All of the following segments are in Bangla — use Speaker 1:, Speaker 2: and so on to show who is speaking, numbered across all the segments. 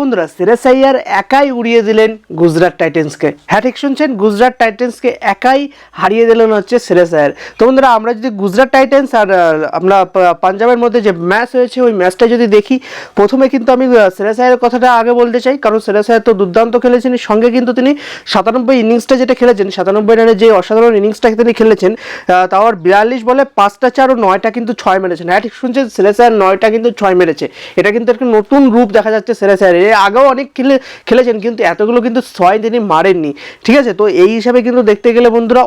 Speaker 1: বন্ধুরা সিরাজ আইয়ার একাই উড়িয়ে দিলেন গুজরাট টাইটেন্সকে। হ্যাঁ ঠিক শুনছেন? গুজরাট টাইটেন্সকে একাই হারিয়ে দিলেন হচ্ছে সিরাজ আইয়ার তো বন্ধুরা, আমরা যদি গুজরাট টাইটেন্স আর আমরা পাঞ্জাবের মধ্যে যে ম্যাচ হয়েছে, ওই ম্যাচটা যদি দেখি, প্রথমে কিন্তু আমি সিরাজ আইয়ারের কথাটা আগে বলতে চাই, কারণ সিরাজ আইয়ার তো দুর্দান্ত খেলেছেন সঙ্গে কিন্তু তিনি সাতানব্বই ইনিংসটা যেটা খেলেছেন, সাতানব্বই রানের যে অসাধারণ ইনিংসটা তিনি খেলেছেন তাও আর বিয়াল্লিশ বলে পাঁচটা চার ও নয়টা কিন্তু ছয় মেরেছেন। হ্যাঁ ঠিক শুনছেন? সিরাজ আইয়ার নয়টা কিন্তু ছয় মেরেছে। এটা কিন্তু একটা নতুন রূপ দেখা যাচ্ছে সিরাজ আইয়ারের এর আগেও অনেক খেলে, খেলেছেন, কিন্তু এতগুলো কিন্তু ছয় তিনি মারেননি। ঠিক আছে? তো এই হিসাবে কিন্তু দেখতে গেলে বন্ধুরা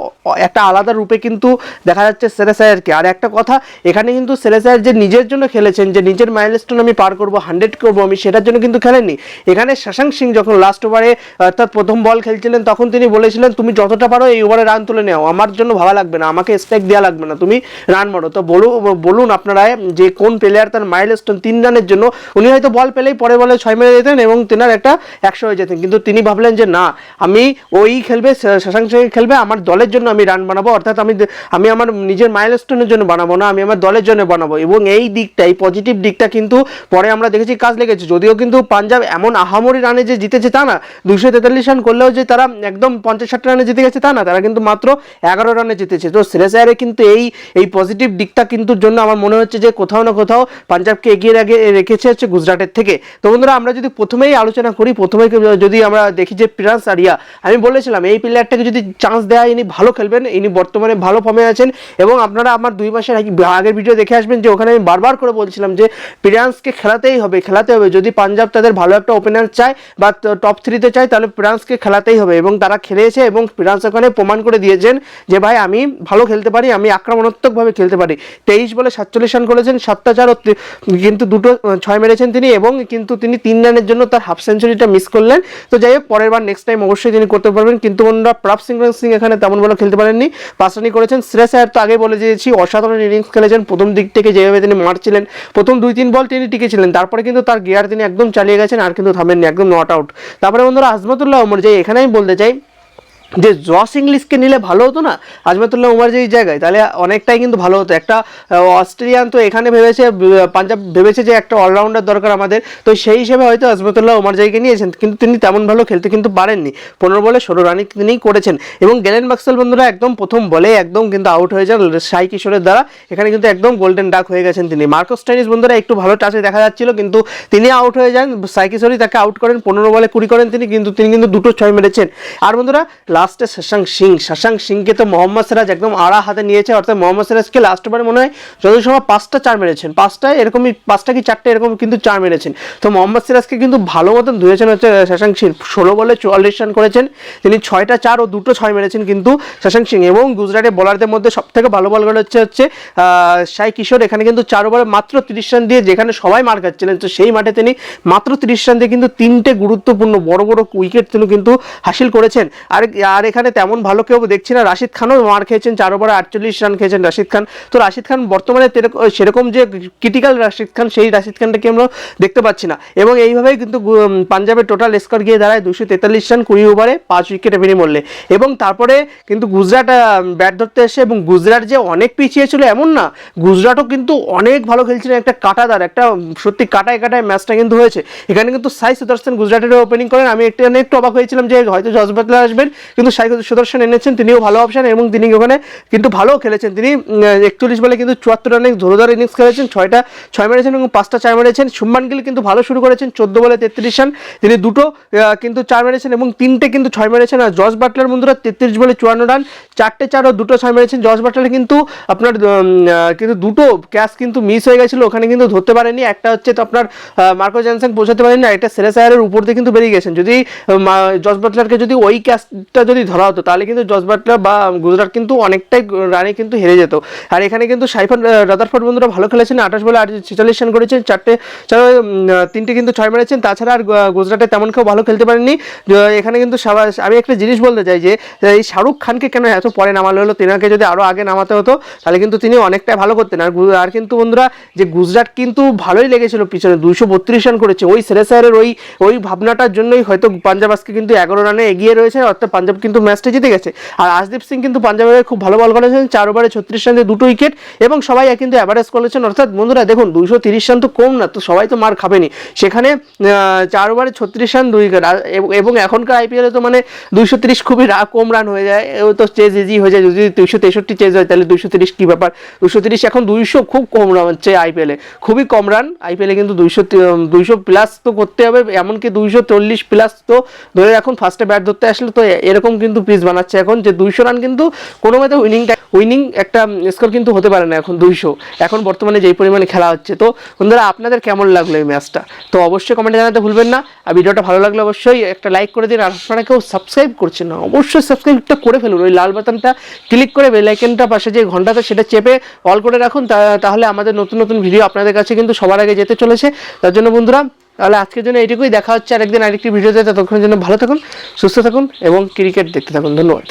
Speaker 1: একটা আলাদা রূপে কিন্তু দেখা যাচ্ছে সেরেস আয়ারকে আর একটা কথা, এখানে কিন্তু আয়ার যে নিজের জন্য খেলেছেন, যে নিজের মাইলস্টোন আমি পার করব হান্ড্রেড করব, আমি সেটার জন্য কিন্তু খেলেননি। এখানে শশাঙ্ক সিং যখন লাস্ট ওভারে অর্থাৎ প্রথম বল খেলছিলেন, তখন তিনি বলেছিলেন, তুমি যতটা পারো এই ওভারে রান তুলে নাও। আমার জন্য ভাবা লাগবে না, আমাকে স্ট্রাইক দেওয়া লাগবে না, তুমি রান মারো। তো বলু, বলুন আপনারা যে কোন প্লেয়ার তার মাইলস্টোন তিন রানের জন্য, উনি হয়তো বল পেলেই পরে বলে ছয় মেরে যেতেন এবং তেনার একটা একশো হয়ে যেতেন। কিন্তু তিনি ভাবলেন যে, না, আমি ওই খেলবে শশাঙ্ক সিং খেলবে, আমার দলের জন্য আমি রান বানাবো, অর্থাৎ আমি আমি আমার নিজের মাইলস্টোনের জন্য বানাবো না, আমি আমার দলের জন্য বানাবো। এবং এই দিকটা, এই পজিটিভ দিকটা কিন্তু পরে আমরা দেখেছি কাজ লেগেছে। যদিও কিন্তু পাঞ্জাব এমন আহামরি রানে যে জিতেছে তা না দুশো তেতাল্লিশ রান করলেও যে তারা একদম পঞ্চাশ ষাট রানে জিতে গেছে তা না, তারা কিন্তু মাত্র এগারো রানে জিতেছে। তো সিরাজ আয়ারে কিন্তু এই এই পজিটিভ দিকটা কিন্তু জন্য আমার মনে হচ্ছে যে কোথাও না কোথাও পাঞ্জাবকে এগিয়ে রেখেছে হচ্ছে গুজরাটের থেকে। তো বন্ধুরা, আমরা যদি প্রথমেই আলোচনা করি, প্রথমেই যদি আমরা দেখি যে প্রিয়ান্স আরিয়া আমি বলেছিলাম এই প্লেয়ারটাকে যদি চান্স দেয় ইনি ভালো খেলবেন, ইনি বর্তমানে ভালো ফর্মে আছেন এবং আপনারা আমার দুই মাসের আগে- আগের ভিডিও দেখে আসবেন যে ওখানে আমি বারবার করে বলছিলাম যে প্রিয়ান্সকে খেলাতেই হবে খেলাতে হবে। যদি পাঞ্জাব তাদের ভালো একটা ওপেনার চায় বা টপ থ্রিতে চায়, তাহলে প্রিয়ান্সকে খেলাতেই হবে এবং তারা খেলেছে এবং প্রিয়ান্স ওখানে প্রমাণ করে দিয়েছেন যে ভাই, আমি ভালো খেলতে পারি, আমি আক্রমণাত্মকভাবে খেলতে পারি। তেইশ বলে সাতচল্লিশ রান করেছেন, সাতটা চার কিন্তু দুটো, ছয় মেরেছেন তিনি এবং কিন্তু তিনি তিন রানের জন্য তার হাফ সেঞ্চুরিটা মিস করলেন। তো যাই হোক, পরের বার নেক্সট টাইম অবশ্যই তিনি করতে পারবেন। কিন্তু ওনারা প্রাপ সিং সিং এখানে তেমন ভালো খেলতে পারেননি। পাঁচ রানই করেছেন। শ্রেয়া স্যার তো আগে বলে দিয়েছি, অসাধারণ ইনিংস খেলেছেন। প্রথম দিক থেকে যেভাবে তিনি মারছিলেন, প্রথম দুই তিন বল তিনি টিকেছিলেন। তারপরে কিন্তু তার গিয়ার তিনি একদম চালিয়ে গেছেন, আর কিন্তু থামেননি, একদম নট আউট তারপরে বন্ধুরা, আজমতুল্লাহ ওমর যে এখানে আমি বলতে চাই যে জস ইংলিশকে নিলে ভালো হতো না? আজমতুল্লাহ উমার যে জায়গায়, তাহলে অনেকটাই কিন্তু ভালো হতো। একটা অস্ট্রেলিয়ান তো এখানে ভেবেছে পাঞ্জাব ভেবেছে যে একটা অলরাউন্ডার দরকার আমাদের। তো সেই হিসেবে হয়তো আজমতুল্লাহ উমার জায়গায় নিয়েছেন, কিন্তু তিনি তেমন ভালো খেলতে কিন্তু পারেননি। পনেরো বলে ষোলো রানই তিনিই করেছেন। এবং গেলেন বাক্সেল বন্ধুরা, একদম প্রথম বলে একদম কিন্তু আউট হয়ে যান সাই কিশোরের দ্বারা। এখানে কিন্তু একদম গোল্ডেন ডাক হয়ে গেছেন তিনি। মার্কোস টেনিস বন্ধুরা, একটু ভালো টাচে দেখা যাচ্ছিল, কিন্তু তিনি আউট হয়ে যান। সাই কিশোরই তাকে আউট করেন, পনেরো বলে কুড়ি করেন তিনি, কিন্তু তিনি কিন্তু দুটো ছয় মেরেছেন। আর বন্ধুরা লাস্টে শশাঙ্ক সিং শশাঙ্ক সিংকে তো মোহাম্মদ সিরাজ একদম আড়া হাতে নিয়েছে, অর্থাৎ মোহাম্মদ সিরাজকে লাস্ট ওভারে মনে হয় যত সময় পাঁচটা চার মেরেছেন পাঁচটা এরকমই, পাঁচটা কি চারটে এরকম কিন্তু চার মেরেছেন। তো মোহাম্মদ সিরাজকে কিন্তু ভালো মতন ধুয়েছেন হচ্ছে শশাঙ্ক সিং ষোলো বলে চুয়াল্লিশ রান করেছেন, তিনি ছয়টা চার ও দুটো ছয় মেরেছেন কিন্তু শশাঙ্ক সিং এবং গুজরাটের বোলারদের মধ্যে সব থেকে ভালো বলগুলো হচ্ছে হচ্ছে সাই কিশোর এখানে কিন্তু চার ওভারে মাত্র তিরিশ রান দিয়ে যেখানে সবাই মার খাচ্ছিলেন, তো সেই মাঠে তিনি মাত্র তিরিশ রান দিয়ে কিন্তু তিনটে গুরুত্বপূর্ণ বড় বড় উইকেট তিনি কিন্তু হাসিল করেছেন। আর আর এখানে তেমন ভালো কেউ দেখছি না। রাশিদ খানও মার খেয়েছেন, চার ওভারে আটচল্লিশ রান খেয়েছেন রাশিদ খান। তো রাশিদ খান বর্তমানে সেরকম যে ক্রিটিক্যাল রাশিদ খান, সেই রাশিদ খানটাকে আমরা দেখতে পাচ্ছি না। এবং এইভাবেই কিন্তু পাঞ্জাবের টোটাল স্কোর গিয়ে দাঁড়ায় দুশো তেতাল্লিশ রান কুড়ি ওভারে, পাঁচ উইকেটে বিনিমূল্যে। এবং তারপরে কিন্তু গুজরাট ব্যাট ধরতে এসে এবং গুজরাট যে অনেক পিছিয়ে ছিল এমন না, গুজরাটও কিন্তু অনেক ভালো খেলছিলেন একটা কাটাদার, একটা সত্যি কাটায় কাটায় ম্যাচটা কিন্তু হয়েছে। এখানে কিন্তু সাই সুদর্শন গুজরাটের ওপেনিং করেন। আমি একটু একটু অবাক হয়েছিলাম যে হয়তো বাটলার আসবেন কিন্তু সাই সুদর্শন এনেছেন, তিনিও ভালো অপশন এবং তিনি ওখানে কিন্তু ভালো খেলেছেন। তিনি একচল্লিশ বলে কিন্তু চুয়াত্তর রানে ধরোধর ইনিংস খেলেছেন, ছয়টা, ছয় মেরেছেন এবং পাঁচটা চার মেরেছেন। শুভমান গিল কিন্তু ভালো শুরু করেছেন, চোদ্দ বলে তেত্রিশ রান তিনি দুটো কিন্তু চার মেরেছেন এবং তিনটে কিন্তু ছয় মেরেছেন। আর জস বাটলার বন্ধুরা তেত্রিশ বলে চুয়ান্ন রান চারটে চার ও দুটো ছয় মেরেছেন। জস বাটলার কিন্তু আপনার কিন্তু দুটো ক্যাচ কিন্তু মিস হয়ে গেছিল, ওখানে কিন্তু ধরতে পারেনি। একটা হচ্ছে তো আপনার মার্কো জ্যানসন পৌঁছাতে পারেনি না একটা সেরেস আয়ারের উপর দিয়ে কিন্তু বেরিয়ে গেছেন। যদি জস বাটলারকে যদি ওই ক্যাচটা যদি ধরা হতো, তাহলে কিন্তু জস বাটলার বা গুজরাট কিন্তু অনেকটাই রানে কিন্তু হেরে যেত। আর এখানে কিন্তু সাইফান রাদারফোর্ড বন্ধুরা ভালো খেলেছেন, আঠাশ বলে আট ছেচল্লিশ রান করেছেন, চারটে, চার তিনটে কিন্তু ছয় মেরেছেন। তাছাড়া আর গুজরাটে তেমন কেউ ভালো খেলতে পারেনি এখানে কিন্তু আমি একটা জিনিস বলতে চাই যে এই শাহরুখ খানকে কেন এত পরে নামালো হলো? তেনাকে যদি আরও আগে নামাতে হতো, তাহলে কিন্তু তিনি অনেকটাই ভালো করতেন। আর আর কিন্তু বন্ধুরা, যে গুজরাট কিন্তু ভালোই লেগেছিল পিছনে, দুইশো বত্রিশ রান করেছে। ওই সেরেসায়ারের ওই ওই ভাবনাটার জন্যই হয়তো পাঞ্জাব আজকে কিন্তু এগারো রানে এগিয়ে রয়েছে, অর্থাৎ পাঞ্জাব পাঞ্জাব কিন্তু ম্যাচটা জিতে গেছে। আর আশদীপ সিং কিন্তু পাঞ্জাবের খুব ভালো বল করেছেন, চার ওভারে ছত্রিশ রানে দুটো উইকেট, এবং সবাই কিন্তু অ্যাভারেজ করেছেন। অর্থাৎ বন্ধুরা, দেখুন, দুইশো তিরিশ রান তো কম না, তো সবাই তো মার খাবেনি। সেখানে চার ওভারে ছত্রিশ রান, দুই উইকেট এবং এখনকার আইপিএলে তো মানে দুইশো তিরিশ খুবই কম রান হয়ে যায়, ও তো চেজ ইজি হয়ে যায়। যদি দুইশো তেষট্টি চেজ হয়, তাহলে দুইশো তিরিশ কী ব্যাপার? দুইশো তিরিশ এখন দুইশো খুব কম রান হচ্ছে আইপিএলে খুবই কম রান আইপিএলে কিন্তু দুইশো দুইশো প্লাস তো করতে হবে, এমনকি দুইশো চল্লিশ প্লাস তো ধরে এখন ফার্স্টে ব্যাট ধরতে আসলে তো এ- এরকম কিন্তু পিচ বানাচ্ছে এখন যে দুইশো রান কিন্তু কোনো মতে উইনিং উইনিং একটা স্কোর কিন্তু হতে পারে না এখন দুইশো। এখন বর্তমানে যেই পরিমাণে খেলা হচ্ছে। তো বন্ধুরা, আপনাদের কেমন লাগল এই ম্যাচটা তো অবশ্যই কমেন্টে জানাতে ভুলবেন না। আর ভিডিওটা ভালো লাগলে অবশ্যই একটা লাইক করে দিন। আর আপনারা কেউ সাবস্ক্রাইব করছেন না, অবশ্যই সাবস্ক্রাইবটা করে ফেলুন। ওই লাল বাটনটা ক্লিক করে বেল আইকনটা পাশে যে ঘন্টাটা, সেটা চেপে অল করে রাখুন। তাহলে আমাদের নতুন নতুন ভিডিও আপনাদের কাছে কিন্তু সবার আগে যেতে চলেছে। তার জন্য বন্ধুরা তাহলে আজকের জন্য এইটুকুই। দেখা হচ্ছে আরেকদিন, আরেকটি ভিডিওতে। ততক্ষণের জন্য ভালো থাকুন, সুস্থ থাকুন এবং ক্রিকেট দেখতে থাকুন। ধন্যবাদ।